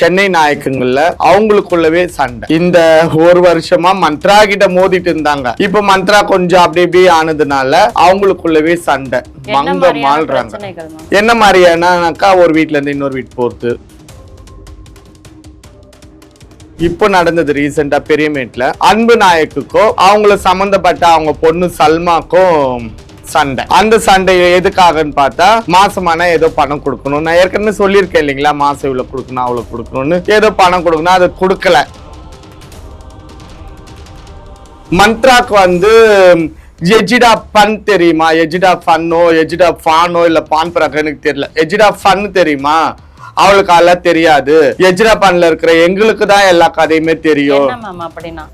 சென்னை நாயக்கங்கள்ல அவங்களுக்குள்ளவே சண்டை. இந்த ஒரு வருஷமா மந்த்ரா கிட்ட மோதிட்டு இருந்தாங்க. இப்ப மந்த்ரா கொஞ்சம் அப்படி இப்படி ஆனதுனால அவங்களுக்குள்ளவே சண்டை. மங்க மாள்றாங்க என்ன மாதிரியானாக்கா ஒரு வீட்ல இருந்து இன்னொரு வீட்டு போறது. இப்போ நடந்தது ரீசெண்டா பெரியமேட்ல. அன்பு நாயக்குக்கோ அவங்கள சம்பந்தப்பட்ட அவங்க பொண்ணு சல்மாக்கும் சண்டை. அந்த சண்டை எதுக்காகன்னு பார்த்தா மாசமான ஏதோ பணம் கொடுக்கணும் நான் ஏற்கனவே சொல்லியிருக்கேன் இல்லைங்களா? மாசம் இவ்வளவு கொடுக்கணும் அவ்வளவு கொடுக்கணும்னு. ஏதோ பணம் கொடுக்கணும் அதை கொடுக்கல. மந்த்ராக்கு வந்து எஜிடா ஃபன் தெரியுமா? எஜிடா ஃபன்னோ எஜிடா ஃபானோ இல்ல பான் பிறகு எனக்கு தெரியல. எஜிடா ஃபன் தெரியுமா? அவளுக்கு அதெல்லாம் தெரியாது. எஜிடா ஃபன்ல இருக்கிற எங்களுக்கு தான் எல்லா கதையுமே தெரியும். அப்படின்னா?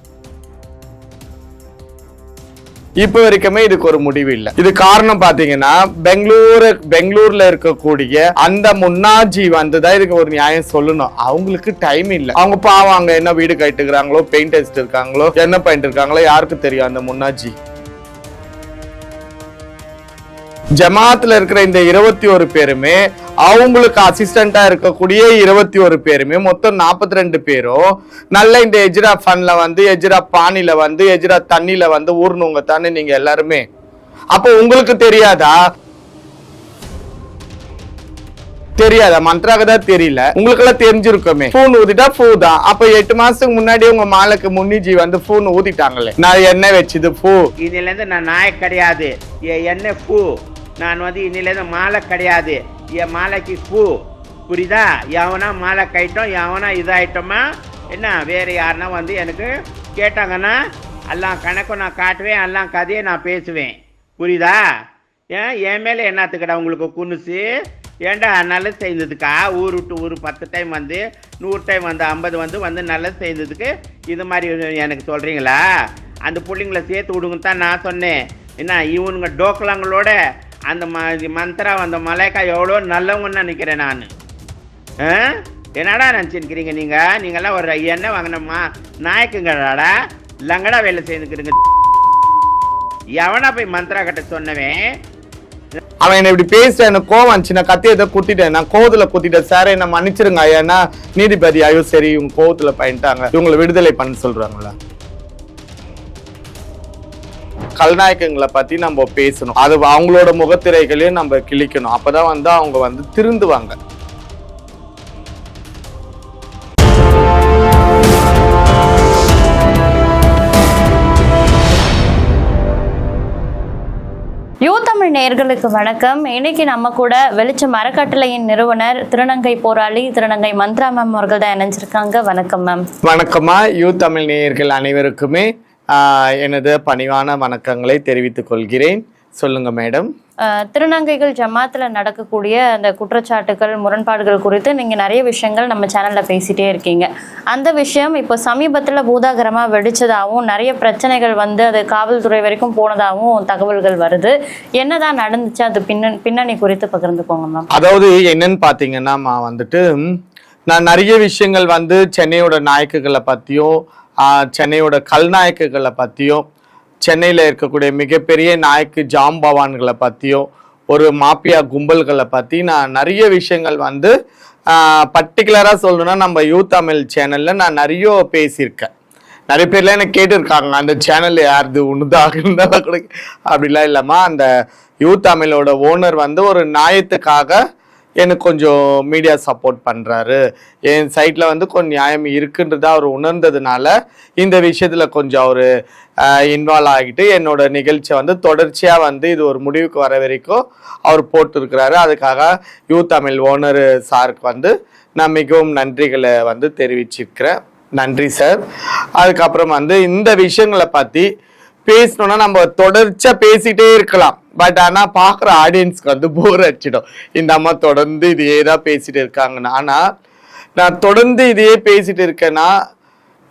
இப்ப வரைக்குமே இதுக்கு ஒரு முடிவு இல்ல. இது காரணம் பாத்தீங்கன்னா பெங்களூரு பெங்களூர்ல இருக்கக்கூடிய அந்த முன்னாஜி வந்துதான் இதுக்கு ஒரு நியாயம் சொல்லணும். அவங்களுக்கு டைம் இல்லை. அவங்க பாவம் அங்க என்ன வீடு கட்டுக்கிறாங்களோ பெயிண்ட் அடிச்சுட்டு இருக்காங்களோ என்ன பண்ணிட்டு இருக்காங்களோ யாருக்கு தெரியும் அந்த முன்னாஜி? ஜமாத்துல இருக்கிற இந்த இருபத்தி ஒரு பேருமே அவங்களுக்கு அசிஸ்டண்டா இருக்கக்கூடிய இருபத்தி ஒரு பேருமே மொத்தம் நாற்பத்தி ரெண்டு பேரும் நல்ல இந்த எஜ்ரா ஃபன்ல வந்து எஜ்ரா பானில வந்து எஜ்ரா தண்ணில வந்து ஊர்னவங்க தானே நீங்க எல்லாருமே? அப்போ உங்களுக்கு தெரியாதா? தெரியாதா? மந்த்ராக தான் தெரியல. உங்களுக்கு எல்லாம் தெரிஞ்சிருக்குமே. ஃபோன் ஊதிட்டா ஃபூ தான். அப்ப எட்டு மாசத்துக்கு முன்னாடி உங்க மாலுக்கு முன்னிஜி வந்து ஃபோன் ஊதிட்டாங்களே. நான் என்ன வச்சது ஃபூ இருந்து நான் நாய கிடையாது. என்ன பூ. நான் வந்து இன்னிலேருந்து மாலை கிடையாது. என் மாலைக்கு பூ. புரியுதா? எவனா மாலை கைட்டோம் எவனா இதாயிட்டோமா? என்ன வேறு யாருனா வந்து எனக்கு கேட்டாங்கன்னா எல்லாம் கணக்கும் நான் காட்டுவேன் எல்லாம் கதையை நான் பேசுவேன். புரியுதா? ஏன் என் மேலே என்னத்துக்கடா உங்களுக்கு குனுசு? ஏண்டா நல்லது செய்ததுக்கா? ஊர் விட்டு ஊர் பத்து டைம் வந்து நூறு டைம் வந்து ஐம்பது வந்து வந்து நல்லது செய்ததுக்கு இது மாதிரி எனக்கு சொல்கிறீங்களா அந்த பிள்ளைங்கள சேர்த்து விடுங்கன்னு தான் நான் சொன்னேன். என்ன இவனுங்க டோக்கலாங்களோட அந்த ம மந்த்ரா அந்த மலைக்கா எவ்வளோ நல்லவங்கன்னு நினைக்கிறேன் நான். என்னடா நினச்சிருக்கிறீங்க நீங்கள் நீங்கள்லாம் ஒரு எண்ணெய் வாங்கினோம்மா நாயக்குங்கடாடா லங்கடா வேலை செய்துக்கிறீங்க எவனா போய் மந்த்ரா கிட்ட சொன்னவன்? அவன் என்ன இப்படி பேசிட்டு எனக்கு கோவம் வந்துச்சு. நான் கத்தி குத்திட்டேன் நான் கோவத்துல குத்திட்டேன் சார் என்ன மன்னிச்சிருங்க ஐயானா நீதிபதி ஐயோ சரி இவங்க கோவத்துல பயன்ட்டாங்க இவங்களை விடுதலை பண்ண சொல்றாங்களா? கல்நாயக்கங்களை பத்தி நம்ம பேசணும். அது அவங்களோட முகத்திரைகளையும் நம்ம கிழிக்கணும். அப்பதான் வந்து அவங்க வந்து திருந்துவாங்க. யூ தமிழ் நேயர்களுக்கு வணக்கம். இன்னைக்கு நம்ம கூட வெளிச்சம் அறக்கட்டளையின் நிறுவனர் திருநங்கை போராளி திருநங்கை மந்த்ரா மேம் அவர்கள் தான் இணைஞ்சிருக்காங்க. வணக்கம் மேம் வணக்கமா யூ தமிழ் நேயர்கள் அனைவருக்குமே எனது பணிவான வணக்கங்களை தெரிவித்துக் கொள்கிறேன். சொல்லுங்க மேடம். திருநங்கைகள் ஜமாத்துல நடக்கக்கூடிய அந்த குற்றச்சாட்டுகள் முரண்பாடுகள் குறித்து நீங்க நிறைய விஷயங்கள் நம்ம சேனல்ல பேசிட்டே இருக்கீங்க. அந்த விஷயம் இப்போ சமீபத்துல பூதாகரமா வெடிச்சதாகவும் நிறைய பிரச்சனைகள் வந்து அது காவல்துறை வரைக்கும் போனதாகவும் தகவல்கள் வருது. என்னதான் நடந்துச்சு? அது பின்ன பின்னணி குறித்து பகிர்ந்துக்கோங்க மேம். அதாவது என்னன்னு பாத்தீங்கன்னா மா வந்துட்டு நான் நிறைய விஷயங்கள் வந்து சென்னையோட நாயக்குகளை ஆஹ், சென்னையோட கல்நாயக்குகளை பற்றியும் சென்னையில் இருக்கக்கூடிய மிகப்பெரிய நாயக்கு ஜாம்பவான்களை பற்றியும் ஒரு மாப்பியா கும்பல்களை பற்றி நான் நிறைய விஷயங்கள் வந்து பர்டிகுலராக சொல்லணும்னா நம்ம யூ தமிழ் சேனலில் நான் நிறைய பேசியிருக்கேன். நிறைய பேர்லாம் எனக்கு கேட்டிருக்காங்க அந்த சேனல் யாருது உண்ணுதாக இருந்தாலும் கூட அப்படிலாம் இல்லாமல் அந்த யூ தமிழோட ஓனர் வந்து ஒரு நாயத்துக்காக எனக்கு கொஞ்சம் மீடியா சப்போர்ட் பண்ணுறாரு என் சைட்டில் வந்து கொஞ்சம் நியாயம் இருக்குன்றதை அவர் உணர்ந்ததுனால இந்த விஷயத்தில் கொஞ்சம் அவர் இன்வால்வ் ஆகிட்டு என்னோட நிகழ்ச்சியை வந்து தொடர்ச்சியாக வந்து இது ஒரு முடிவுக்கு வர வரைக்கும் அவர் போட்டிருக்கிறாரு. அதுக்காக யூ தமிழ் ஓனர் சாருக்கு வந்து நான் மிகவும் நன்றிகளை வந்து தெரிவிச்சிருக்கிறேன். நன்றி சார் அதுக்கப்புறம் வந்து இந்த விஷயங்களை பற்றி பேசணும்னா நம்ம தொடர்ச்சியா பேசிட்டே இருக்கலாம். பட் ஆனா பாக்குற ஆடியன்ஸ்க்கு வந்து போர் அடிச்சிடும். இந்த அம்மா தொடர்ந்து இதையே தான் பேசிட்டு இருக்காங்கன்னு. ஆனா நான் தொடர்ந்து இதையே பேசிட்டு இருக்கேன்னா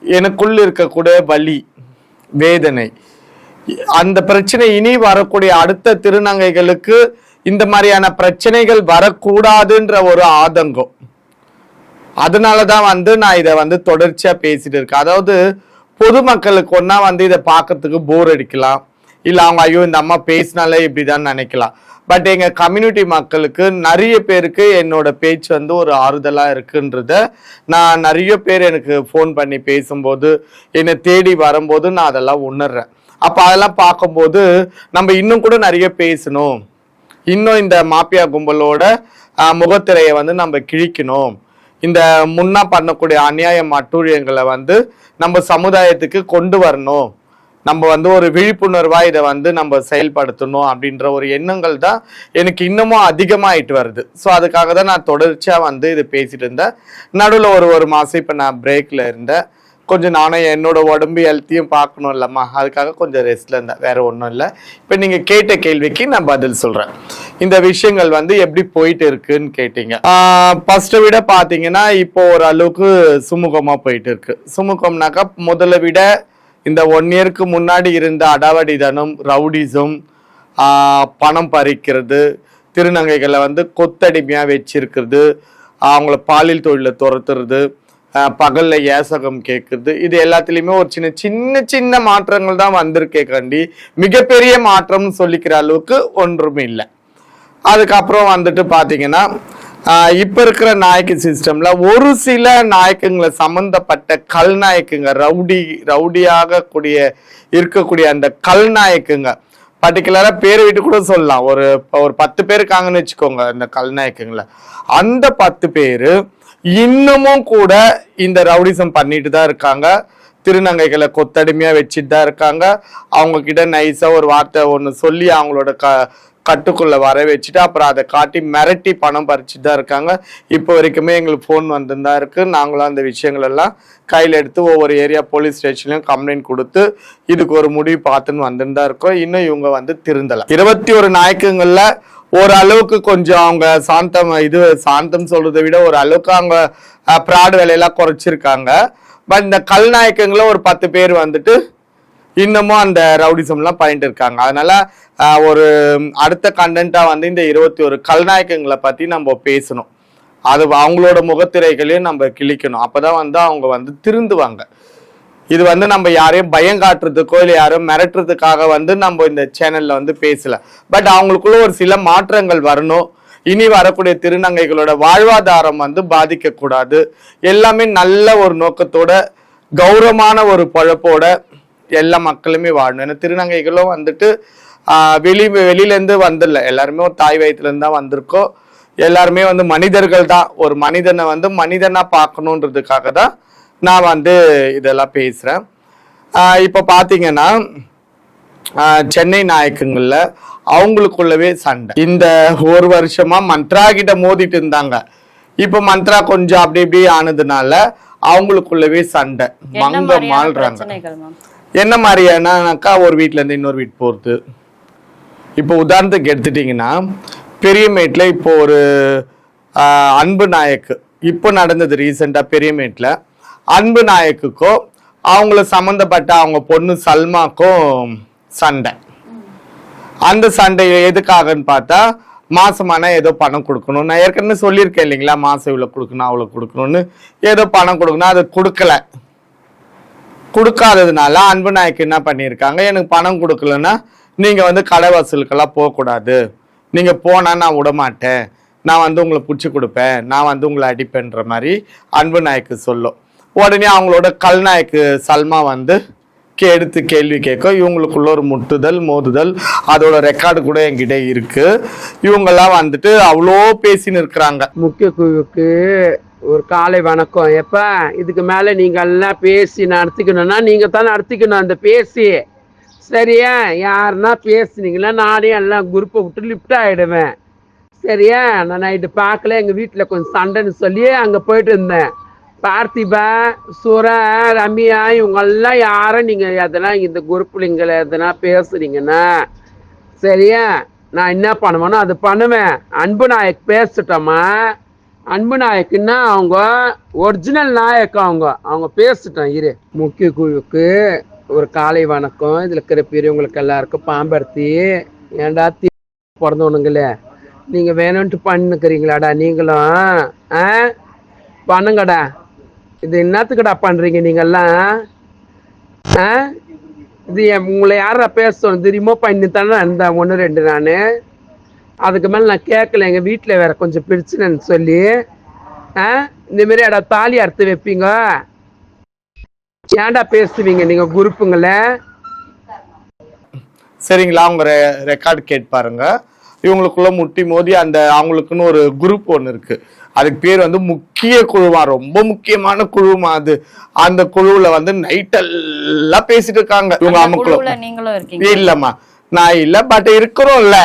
எனக்குள்ள இருக்கக்கூடிய வலி வேதனை அந்த பிரச்சனை இனி வரக்கூடிய அடுத்த திருநங்கைகளுக்கு இந்த மாதிரியான பிரச்சனைகள் வரக்கூடாதுன்ற ஒரு ஆதங்கம். அதனால தான் வந்து நான் இதை வந்து தொடர்ச்சியா பேசிட்டு இருக்கேன். அதாவது பொதுமக்களுக்கு ஒன்றா வந்து இதை பார்க்கறதுக்கு போர் அடிக்கலாம். இல்லை அவங்க ஐயோ இந்த அம்மா பேசினாலே இப்படிதான் நினைக்கலாம். பட் எங்கள் கம்யூனிட்டி மக்களுக்கு நிறைய பேருக்கு என்னோட பேச்சு வந்து ஒரு ஆறுதலாக இருக்குன்றத நான் நிறைய பேர் எனக்கு ஃபோன் பண்ணி பேசும்போது என்னை தேடி வரும்போது நான் அதெல்லாம் உணர்றேன். அப்போ அதெல்லாம் பார்க்கும்போது நம்ம இன்னும் கூட நிறைய பேசணும். இன்னும் இந்த மாப்பியா கும்பலோட முகத்திரையை வந்து நம்ம கிழிக்கணும். இந்த முன்னா பண்ணக்கூடிய அநியாயம் அட்டூழியங்களை வந்து நம்ம சமுதாயத்துக்கு கொண்டு வரணும். நம்ம வந்து ஒரு விழிப்புணர்வா இதை வந்து நம்ம செயல்படுத்தணும் அப்படின்ற ஒரு எண்ணங்கள் தான் எனக்கு இன்னமும் அதிகமாயிட்டு வருது. ஸோ அதுக்காக தான் நான் தொடர்ச்சியா வந்து இது பேசிட்டு இருந்தேன். நடுவில் ஒரு ஒரு மாசம் இப்போ நான் பிரேக்ல இருந்தேன். கொஞ்சம் நானும் என்னோட உடம்பு ஹெல்த்தையும் பார்க்கணும் இல்லம்மா அதுக்காக கொஞ்சம் ரெஸ்ட்ல இருந்தேன். வேற ஒன்றும் இல்லை. இப்போ நீங்க கேட்ட கேள்விக்கு நான் பதில் சொல்றேன். இந்த விஷயங்கள் வந்து எப்படி போயிட்டு இருக்குன்னு கேட்டீங்க. ஃபர்ஸ்ட்டை விட பார்த்தீங்கன்னா இப்போ ஓரளவுக்கு சுமூகமாக போயிட்டு இருக்கு. சுமூகம்னாக்கா முதல்ல விட இந்த ஒன் இயருக்கு முன்னாடி இருந்த அடாவடிதனம் ரவுடிசம் பணம் பறிக்கிறது திருநங்கைகளை வந்து கொத்தடிமையாக வச்சிருக்கிறது அவங்கள பாலியல் தொழிலை துரத்துறது பகல்ல ஏசகம் கேட்குறது இது எல்லாத்துலேயுமே ஒரு சின்ன சின்ன சின்ன மாற்றங்கள் தான் வந்திருக்கே கண்டி. மிகப்பெரிய மாற்றம்னு சொல்லிக்கிற அளவுக்கு ஒன்றுமே இல்லை. அதுக்கப்புறம் வந்துட்டு பார்த்தீங்கன்னா இப்போ இருக்கிற நாயக்கு சிஸ்டம்ல ஒரு சில நாயக்குங்களை சம்மந்தப்பட்ட கல் நாயக்குங்க ரவுடி ரவுடியாக கூடிய இருக்கக்கூடிய அந்த கல் நாயக்குங்க பர்டிகுலராக பேர் விட்டு கூட சொல்லலாம். ஒரு ஒரு பத்து பேர் இருக்காங்கன்னு வச்சுக்கோங்க இந்த கல் நாயக்குங்களை அந்த பத்து பேர் இன்னமும் கூட இந்த ரவுடிசம் பண்ணிட்டு தான் இருக்காங்க. திருநங்கைகளை கொத்தடிமையா வச்சுட்டு தான் இருக்காங்க. அவங்க கிட்ட நைஸா ஒரு வார்த்தை ஒன்று சொல்லி அவங்களோட க கட்டுக்குள்ள வர வச்சுட்டு அப்புறம் அதை காட்டி மிரட்டி பணம் பறிச்சுட்டு தான் இருக்காங்க. இப்போ வரைக்குமே எங்களுக்கு ஃபோன் வந்துதான் இருக்கு. நாங்களும் அந்த விஷயங்கள் எல்லாம் கையில் எடுத்து ஒவ்வொரு ஏரியா போலீஸ் ஸ்டேஷன்லையும் கம்ப்ளைண்ட் கொடுத்து இதுக்கு ஒரு முடிவு பார்த்துன்னு வந்துன்னு தான் இருக்கோம். இன்னும் இவங்க வந்து திருந்தலை. இருபத்தி ஒரு நாயக்கங்களில் ஓரளவுக்கு கொஞ்சம் அவங்க சாந்தம் இது சாந்தம் சொல்றதை விட ஒரு அளவுக்கு அவங்க ப்ராட் வேலையெல்லாம் குறைச்சிருக்காங்க. பட் இந்த கல் ஒரு பத்து பேர் வந்துட்டு இன்னமும் அந்த ரவுடிசம்லாம் பண்ணிட்டு இருக்காங்க. அதனால ஒரு அடுத்த கண்டென்ட்டாக வந்து இந்த இருபத்தி ஒரு கல்நாயக்கங்களை பற்றி நம்ம பேசணும். அது அவங்களோட முகத்திரைகளையும் நம்ம கிழிக்கணும். அப்போ தான் வந்து அவங்க வந்து திருந்துவாங்க. இது வந்து நம்ம யாரையும் பயம் காட்டுறதுக்கோ இல்லை யாரும் மிரட்டுறதுக்காக வந்து நம்ம இந்த சேனல்ல வந்து பேசல. பட் அவங்களுக்குள்ள ஒரு சில மாற்றங்கள் வரணும். இனி வரக்கூடிய திருநங்கைகளோட வாழ்வாதாரம் வந்து பாதிக்கக்கூடாது. எல்லாமே நல்ல ஒரு நோக்கத்தோட கௌரவமான ஒரு பழப்போட எல்லா மக்களுமே வாழணும். ஏன்னா திருநங்கைகளும் வந்துட்டு வெளி வெளியிலேருந்து வந்துடல எல்லாருமே ஒரு தாய் வயிற்றுலேருந்து தான் வந்திருக்கோம். எல்லாருமே வந்து மனிதர்கள் தான். ஒரு மனிதனை வந்து மனிதனாக பார்க்கணுன்றதுக்காக தான் நான் வந்து இதெல்லாம் பேசுறேன். ஆஹ் இப்போ பார்த்தீங்கன்னா சென்னை நாயக்கங்கள்ல அவங்களுக்குள்ளவே சண்டை. இந்த ஒரு வருஷமா மந்த்ரா கிட்ட மோதிட்டு இருந்தாங்க. இப்போ மந்த்ரா கொஞ்சம் அப்படி இப்படி ஆனதுனால அவங்களுக்குள்ளவே சண்டை. மங்க மாள்றாங்க என்ன மாதிரியானாக்கா ஒரு வீட்ல இருந்து இன்னொரு வீட்டு போறது. இப்போ உதாரணத்துக்கு எடுத்துட்டீங்கன்னா பெரியமேட்ல இப்போ ஒரு அன்பு நாயக்கு. இப்போ நடந்தது ரீசெண்டா பெரியமேட்ல. அன்பு நாயக்குக்கோ அவங்கள சம்மந்தப்பட்ட அவங்க பொண்ணு சல்மாக்கும் சண்டை. அந்த சண்டை எதுக்காகன்னு பார்த்தா மாசமான ஏதோ பணம் கொடுக்கணும். நான் ஏற்கனவே சொல்லியிருக்கேன் இல்லைங்களா மாசம் இவ்வளோ கொடுக்கணும் அவ்வளோ கொடுக்கணும்னு. ஏதோ பணம் கொடுக்கணும் அதை கொடுக்கல. கொடுக்காததுனால அன்பு நாயக்கு என்ன பண்ணியிருக்காங்க எனக்கு பணம் கொடுக்கலன்னா நீங்கள் வந்து கடை வசூலுக்கெல்லாம் போகக்கூடாது. நீங்கள் போனால் நான் விடமாட்டேன். நான் வந்து உங்களை பிடிச்சி கொடுப்பேன். நான் வந்து உங்களை அடிப்பேன்ற மாதிரி அன்பு நாயக்கு சொல்லும். உடனே அவங்களோட கல்நாயக்கு சல்மா வந்து எடுத்து கேள்வி கேட்கும் இவங்களுக்குள்ள ஒரு முட்டுதல் மோதுதல் அதோட ரெக்கார்டு கூட என்கிட்ட இருக்கு. இவங்கெல்லாம் வந்துட்டு அவ்வளோ பேசின்னு இருக்கிறாங்க முக்கிய குழுவுக்கு ஒரு காலை வணக்கம். எப்ப? இதுக்கு மேல நீங்க எல்லாம் பேசி நடத்திக்கணும்னா நீங்க தான் நடத்திக்கணும் அந்த பேசி. சரியா? யாருன்னா பேசுனீங்கன்னா நானே எல்லாம் குரூப்பை விட்டு லிஃப்ட் ஆயிடுவேன். சரியா? நான் நைட்டு பார்க்கல எங்க வீட்டில் கொஞ்சம் சண்டைன்னு சொல்லி அங்கே போயிட்டு இருந்தேன். பார்த்திபா சுரா ரம்யா இவங்கெல்லாம் யாரும் நீங்கள் எதனா இந்த குரூப்லிங்களை எதனா பேசுறீங்கன்னா சரியா? நான் என்ன பண்ணுவேனோ அது பண்ணுவேன். அன்பு நாயக் பேசிட்டோமா? அன்பு நாயக்குன்னா அவங்க ஒரிஜினல் நாயக் அவங்க. அவங்க பேசிட்டோம் இரு. முக்கிய குழுவுக்கு ஒரு காலை வணக்கம். இதில் இருக்கிற பெரியவங்களுக்கு எல்லாருக்கும் பாம்பருத்தி. ஏன்டா தீ பிறந்தவனுங்களே? நீங்கள் வேணும்ன்ட்டு பண்ணுக்கிறீங்களாடா நீங்களும்? ஆ? பண்ணுங்கடா. இது என்னத்துக்குடா பண்ணுறீங்க நீங்கள்லாம் ஆ? இது என் உங்களை யாரா பேசணும்? தெரியுமோ பண்ணி தானே இருந்தேன் ஒன்று ரெண்டு நான். அதுக்கு மேலே நான் கேட்கல எங்கள் வீட்டில் வேற கொஞ்சம் பிரச்சனைன்னு சொல்லி. ஆ? இந்தமாரி அடா தாலி அறுத்து வைப்பீங்க? ஏன்டா பேசுவீங்க நீங்கள் குரூப்புங்களை? சரிங்களா அவங்க ரெக்கார்டு கேட்டு பாருங்க. இவங்களுக்குள்ள முட்டி மோதி அந்த அவங்களுக்குன்னு ஒரு குரூப் ஒன்று இருக்குது அதுக்கு பேர் வந்து முக்கிய குழுவா ரொம்ப முக்கியமான குழுமா அது. அந்த குழுவுல வந்து நைட் எல்லாம் பேசிட்டு இருக்காங்க. இவங்க அம்முக்குள்ள நீங்களும் இல்லம்மா. நான் இல்ல பட் இருக்கிறோம்ல.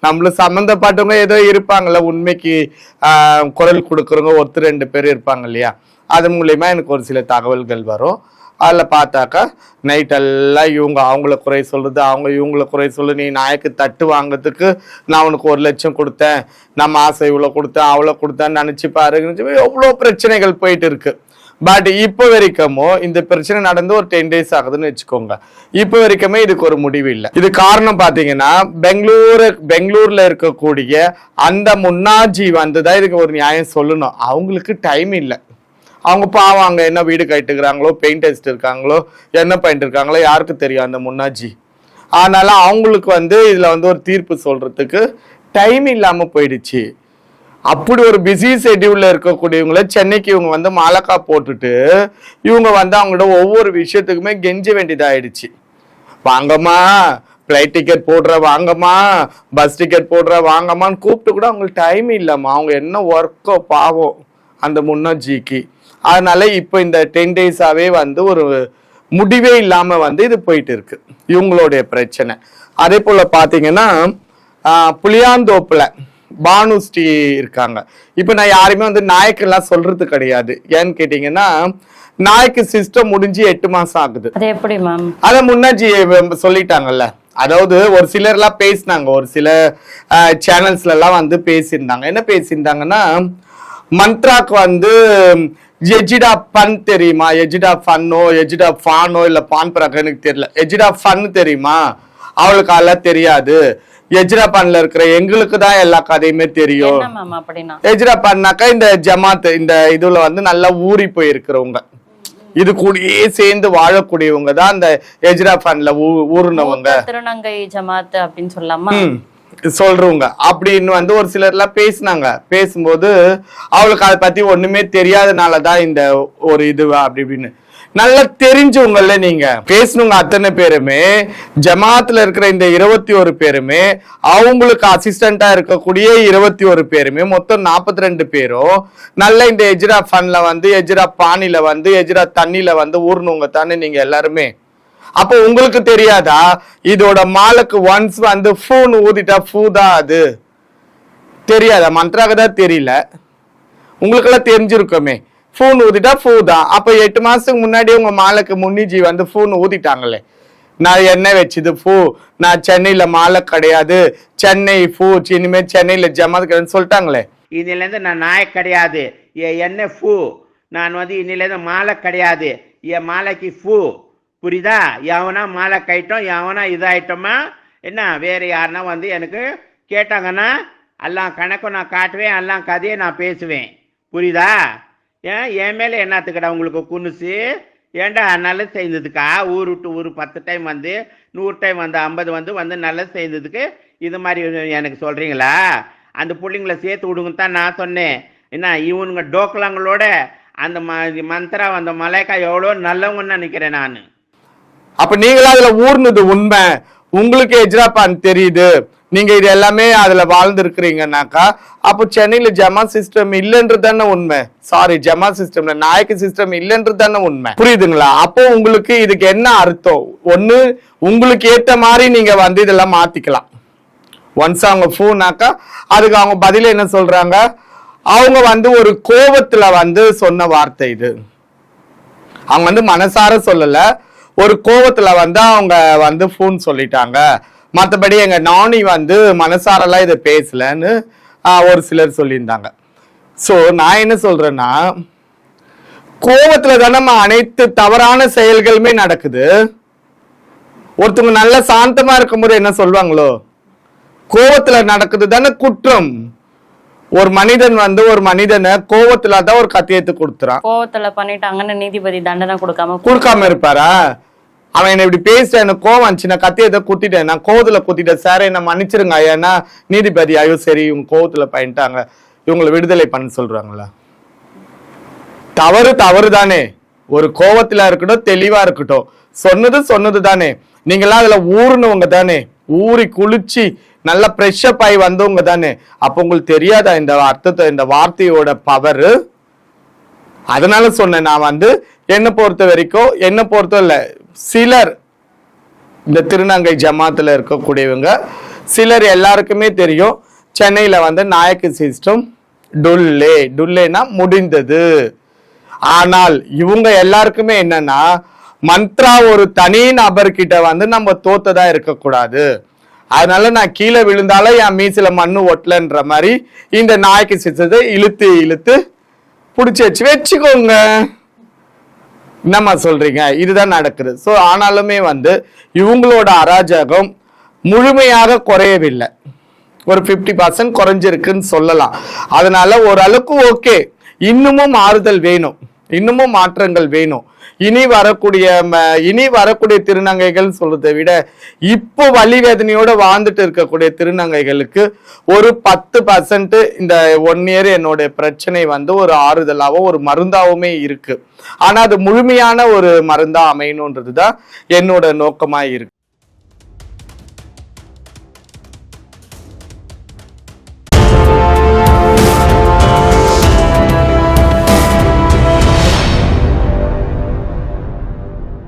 நம்மளும் சம்மந்தப்பட்டவங்க ஏதோ இருப்பாங்கல்ல உண்மைக்கு ஆஹ், குரல் கொடுக்குறவங்க ஒருத்தர் ரெண்டு பேர் இருப்பாங்க இல்லையா? அது மூலியமா எனக்கு ஒரு சில தகவல்கள் வரும். அதில் பார்த்தாக்கா நைட்டெல்லாம் இவங்க அவங்கள குறை சொல்கிறது அவங்க இவங்கள குறை சொல்லு நீ நாய்க்கு தட்டு வாங்குறதுக்கு நான் உனக்கு ஒரு லட்சம் கொடுத்தேன் நம்ம ஆசை இவ்வளோ கொடுத்தேன் அவ்வளோ கொடுத்தேன்னு நினச்சி பாருங்க எவ்வளோ பிரச்சனைகள் போயிட்டு இருக்குது பட் இப்போ வரைக்குமோ இந்த பிரச்சனை நடந்து ஒரு டென் டேஸ் ஆகுதுன்னு வச்சுக்கோங்க. இப்போ வரைக்குமே இதுக்கு ஒரு முடிவு இல்லை. இது காரணம் பார்த்தீங்கன்னா பெங்களூரு பெங்களூர்ல இருக்கக்கூடிய அந்த முன்னாஜி வந்து தான் இதுக்கு ஒரு நியாயம் சொல்லணும். அவங்களுக்கு டைம் இல்லை. அவங்க பாவம் அங்கே என்ன வீடு கட்டுக்கிறாங்களோ பெயிண்ட் அடிச்சுட்டு இருக்காங்களோ என்ன பண்ணிட்டு இருக்காங்களோ யாருக்கு தெரியும் அந்த முன்னாஜி? அதனால அவங்களுக்கு வந்து இதில் வந்து ஒரு தீர்ப்பு சொல்றதுக்கு டைம் இல்லாமல் போயிடுச்சு. அப்படி ஒரு பிஸி ஷெட்யூலில் இருக்கக்கூடியவங்கள சென்னைக்கு இவங்க வந்து மாலக்கா போட்டுட்டு இவங்க வந்து அவங்களோட ஒவ்வொரு விஷயத்துக்குமே கெஞ்ச வேண்டியதாயிடுச்சு. வாங்கம்மா ஃப்ளைட் டிக்கெட் போடுற வாங்கம்மா பஸ் டிக்கெட் போடுற வாங்கம்மான்னு கூப்பிட்டு கூட அவங்களுக்கு டைம் இல்லைம்மா அவங்க என்ன ஒர்க்கோ பாவம் அந்த முன்னாஜிக்கு. அதனால இப்போ இந்த டென் டேஸாவே வந்து ஒரு முடிவே இல்லாம வந்து இது போயிட்டு இருக்கு. இவங்களுடைய பிரச்சனை. அதே போல பாத்தீங்கன்னா புளியாந்தோப்புல பானுஸ்ரீ இருக்காங்க. இப்போ நான் யாருமே வந்து நாயக்கெல்லாம் சொல்றது கிடையாது. ஏன்னு கேட்டிங்கன்னா நாய்க்கு சிஸ்டம் முடிஞ்சு எட்டு மாசம் ஆகுது. அது எப்படி மேம் அத முன்னாடி சொல்லிட்டாங்கல்ல. அதாவது ஒரு சிலர்லாம் பேசினாங்க. ஒரு சில சேனல்ஸ்ல எல்லாம் வந்து பேசியிருந்தாங்க. என்ன பேசியிருந்தாங்கன்னா மந்த்ராக்கு வந்து எஜிடா பன் தெரியுமா? எஜிடா ஃபன்னோ எஜிடா ஃபானோ இல்ல பான் பராக்கோ எனக்கு தெரியல. எஜிடா ஃபன் தெரியுமா? அவளுக்கு அதெல்லாம் தெரியாது. எஜிடா பன்ல இருக்கிற எங்களுக்கு தான் எல்லா கதையுமே தெரியும். என்ன மேம் அப்படின்னா? எஜ்ரா பண்ணாக்கா இந்த ஜமாத் இந்த இதுல வந்து நல்லா ஊறி போயிருக்கிறவங்க. இது கூடயே சேர்ந்து வாழக்கூடியவங்க தான் அந்த எஜ்ரா ஃபன்ல ஊறுனவங்க. மூத்த திருநங்கை ஜமாத் அப்படின்னு சொல்லலாமா? ம், சொல்றவங்க. அப்படின்னு வந்து ஒரு சிலர்லாம் பேசினாங்க. பேசும்போது அவளுக்கு அதை பத்தி ஒண்ணுமே தெரியாதனால தான் இந்த ஒரு இதுவா அப்படி இப்படின்னு. நல்லா தெரிஞ்சவங்கல்ல நீங்க. பேசணுங்க அத்தனை பேருமே ஜமாத்துல இருக்கிற இந்த இருபத்தி ஒரு பேருமே அவங்களுக்கு அசிஸ்டண்டா இருக்கக்கூடிய இருபத்தி ஒரு பேருமே மொத்தம் நாற்பத்தி ரெண்டு பேரும் நல்ல இந்த எஜ்ரா ஃபன்ல வந்து எஜ்ரா பானில வந்து எஜ்ரா தண்ணில வந்து ஊர்னவங்க தானே நீங்க எல்லாருமே. அப்போ உங்களுக்கு தெரியாதா? இதோட மாலுக்கு ஒன்ஸ் வந்து ஃபூன் ஊதிட்டா ஃபூ தான் அது? தெரியாதா? மந்த்ராக தான் தெரியல. உங்களுக்கெல்லாம் தெரிஞ்சிருக்குமே. ஃபோன் ஊதிட்டா ஃபூ தான் அப்போ எட்டு மாதத்துக்கு முன்னாடி உங்கள் மாலுக்கு முன்னிஜி வந்து ஃபோன் ஊதிட்டாங்களே. நான் என்ன வச்சது ஃபூ நான் சென்னையில் மாலை கிடையாது. சென்னை ஃபூ இனிமேல் சென்னையில் ஜமாத் கிடையாதுன்னு சொல்லிட்டாங்களே. இன்னிலேருந்து நான் நாய் கிடையாது. என் என்ன ஃபூ நான் வந்து இன்னிலேருந்து மாலை கிடையாது. என் மாலைக்கு ஃபூ புரியுதா? எவனா மாலை கைட்டோம் எவனா இதாயிட்டோமா? என்ன வேறு யாருன்னா வந்து எனக்கு கேட்டாங்கன்னா எல்லாம் கணக்கும் நான் காட்டுவேன் எல்லாம் கதையை நான் பேசுவேன். புரியுதா? ஏன் என் மேலே என்னத்துக்கடா உங்களுக்கு குனுசு? ஏண்டா நல்லது செய்ததுக்கா ஊர் விட்டு ஊர் பத்து டைம் வந்து நூறு டைம் வந்து ஐம்பது வந்து வந்து நல்லது செய்ததுக்கு இது மாதிரி எனக்கு சொல்கிறீங்களா அந்த பிள்ளைங்கள சேர்த்து விடுங்கன்னு தான் நான் சொன்னேன். என்ன இவனுங்க டோக்கலாங்களோட அந்த ம மந்த்ரா அந்த மலைக்கா எவ்வளோ நல்லவங்கன்னு நினைக்கிறேன் நான். அப்ப நீங்களா அதுல ஊர்னது உண்மை. உங்களுக்கு எஜ்ராப்பான் தெரியுது. நீங்க இது எல்லாமே அதுல வாழ்ந்துருக்கிறீங்கன்னாக்கா அப்போ சென்னையில ஜமா சிஸ்டம் இல்லைன்றது தானே உண்மை. சாரி ஜமா சிஸ்டம்ல நாயக்கு சிஸ்டம் இல்லைன்றது தானே உண்மை. புரியுதுங்களா? அப்போ உங்களுக்கு இதுக்கு என்ன அர்த்தம்? ஒண்ணு உங்களுக்கு ஏத்த மாதிரி நீங்க வந்து இதெல்லாம் மாத்திக்கலாம். ஒன்ஸ் அவங்க ஃபோனாக்கா அதுக்கு அவங்க பதில என்ன சொல்றாங்க? அவங்க வந்து ஒரு கோபத்துல வந்து சொன்ன வார்த்தை இது. அவங்க வந்து மனசார சொல்லலை. ஒரு கோவத்துல வந்து அவங்க வந்து ஃபோன் சொல்லிட்டாங்க. மற்றபடி எங்க நானி வந்து மனசாரெல்லாம் இதை பேசலன்னு ஒரு சிலர் சொல்லியிருந்தாங்க. ஸோ நான் என்ன சொல்றேன்னா கோபத்துல தானே அனைத்து தவறான செயல்களுமே நடக்குது. ஒருத்தவங்க நல்ல சாந்தமா இருக்கும்போது என்ன சொல்லுவாங்களோ கோபத்துல நடக்குது தானே குற்றம். ஒரு மனிதன் வந்து ஒரு மனிதனை கோவத்துல தான் ஒரு கத்தியத்தை கொடுத்துறான். கோவத்துல பண்ணிட்டாங்கன்னு நீதிபதி தண்டனை கொடுக்காம கொடுக்காம இருப்பாரா? அவன் என்னை இப்படி பேசிட்டேன் எனக்கு கோவம் வந்துச்சு நான் கத்தி எதை குத்திட்டேன் நான் கோவத்துல குத்திட்டேன். சார் என்ன மன்னிச்சிருங்க ஐயானா நீதிபதி ஐயோ சரி இவங்க கோவத்துல பயன்ட்டாங்க இவங்களை விடுதலை பண்ண சொல்றாங்களா? தவறு தவறு தானே ஒரு கோவத்துல இருக்கட்டும் தெளிவா இருக்கட்டும். சொன்னது சொன்னது தானே நீங்களாம் அதுல ஊறுனவங்க தானே ஊறி குளிச்சு நல்ல ஃப்ரெஷ்அப் ஆகி வந்தவங்க தானே. அப்போ உங்களுக்கு தெரியாதா இந்த அர்த்தத்தை இந்த வார்த்தையோட பவர் அதனால சொன்னேன் நான் வந்து என்னை பொறுத்த வரைக்கும் என்னை பொறுத்த இல்லை சிலர் இந்த திருநங்கை ஜமாத்தில் இருக்கக்கூடியவங்க சிலர் எல்லாருக்குமே தெரியும் சென்னையில் வந்து நாயக்கு சிஸ்டம் டுல்லே. டுல்லேனா முடிந்தது. ஆனால் இவங்க எல்லாருக்குமே என்னன்னா மந்த்ரா ஒரு தனி நபர்கிட்ட வந்து நம்ம தோத்ததா இருக்கக்கூடாது. அதனால நான் கீழே விழுந்தாலும் என் மீசில மண்ணு ஒட்டலன்ற மாதிரி இந்த நாய்க்கு சித்தத்தை இழுத்து இழுத்து பிடிச்சி வச்சு வச்சுக்கோங்க. என்னம்மா சொல்றீங்க? இதுதான் நடக்குது. ஸோ ஆனாலுமே வந்து இவங்களோட அராஜகம் முழுமையாக குறையவில்லை. ஒரு ஃபிஃப்டி பர்சன்ட் குறைஞ்சிருக்குன்னு சொல்லலாம். அதனால ஓரளவுக்கு ஓகே இன்னமும் மாறுதல் வேணும். இன்னமும் மாற்றங்கள் வேணும். இனி வரக்கூடிய ம- இனி வரக்கூடிய திருநங்கைகள் சொல்றதை விட இப்போ வலி வேதனையோட வாழ்ந்துட்டு இருக்கக்கூடிய திருநங்கைகளுக்கு ஒரு பத்து பர்சன்ட் இந்த ஒன் இயர் என்னுடைய பிரச்சனை வந்து ஒரு ஆறுதலாவோ ஒரு மருந்தாவுமே இருக்கு. ஆனா அது முழுமையான ஒரு மருந்தா அமையணுன்றது தான் என்னோட நோக்கமா இருக்கு.